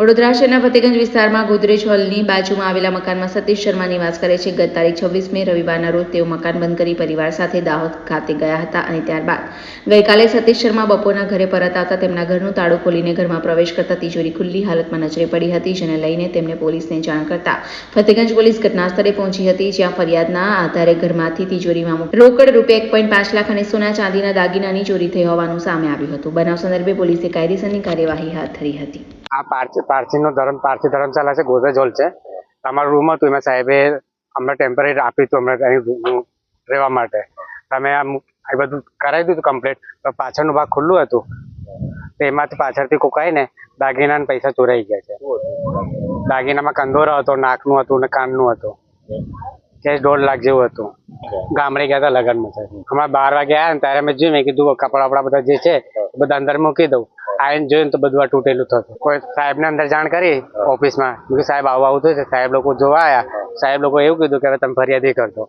વડોદરા શહેરના ફતેગંજ વિસ્તારમાં ગોદરેજ હોલની બાજુમાં આવેલા મકાનમાં સતીશ શર્મા નિવાસ કરે છે. ગત તારીખ છવ્વીસ મે રવિવારના રોજ તેઓ મકાન બંધ કરી પરિવાર સાથે દાહોદ ખાતે ગયા હતા અને ત્યારબાદ ગઈકાલે સતીશ શર્મા બપોરના ઘરે પરત આવતા તેમના ઘરનું તાળું ખોલીને ઘરમાં પ્રવેશ કરતા તિજોરી ખુલ્લી હાલતમાં નજરે પડી હતી, જેને લઈને તેમને પોલીસને જાણ કરતા ફતેગંજ પોલીસ ઘટનાસ્થળે પહોંચી હતી, જ્યાં ફરિયાદના આધારે ઘરમાંથી તિજોરીમાં રોકડ રૂપિયા એક પોઈન્ટ પાંચ લાખ અને સોના ચાંદીના દાગીનાની ચોરી થઈ હોવાનું સામે આવ્યું હતું. બનાવ સંદર્ભે પોલીસે કાયદેસરની કાર્યવાહી હાથ ધરી હતી. આ પારસી પારસીનો ધર્મ, પારસી ધર્મશાળા છે ગોદરેજ હોલ છે. તમારું રૂમ હતું, એમાં સાહેબે અમને ટેમ્પરરી આપ્યું હતું, અમને અહીં રહેવા માટે. તમે આમ એ બધું કરાવી દીધું કમ્પ્લીટ પણ પાછળનું ભાગ ખુલ્લું હતું. તો એમાંથી પાછળથી કોકાઈને દાગીના ને પૈસા ચોરાઈ ગયા છે. દાગીનામાં કંદોરો હતો, નાકનું હતું ને કાનનું હતું. કેશ દોઢ લાખ જેવું હતું. ગામડે ગયા હતા લગ્નમાં. હમણાં બાર વાગે આવ્યા ને ત્યારે મેં જોયું કીધું કપડા વપડા બધા જે છે બધા અંદર મૂકી દઉં. આવીને જોયું તો બધું આ તૂટેલું થતું. કોઈ સાહેબને અંદર જાણ કરી ઓફિસમાં. મેં સાહેબ, આવું આવું થયું છે. સાહેબ લોકો જોવા આવ્યા સાહેબ લોકો એવું કીધું કે હવે તમે ફરિયાદ કરજો.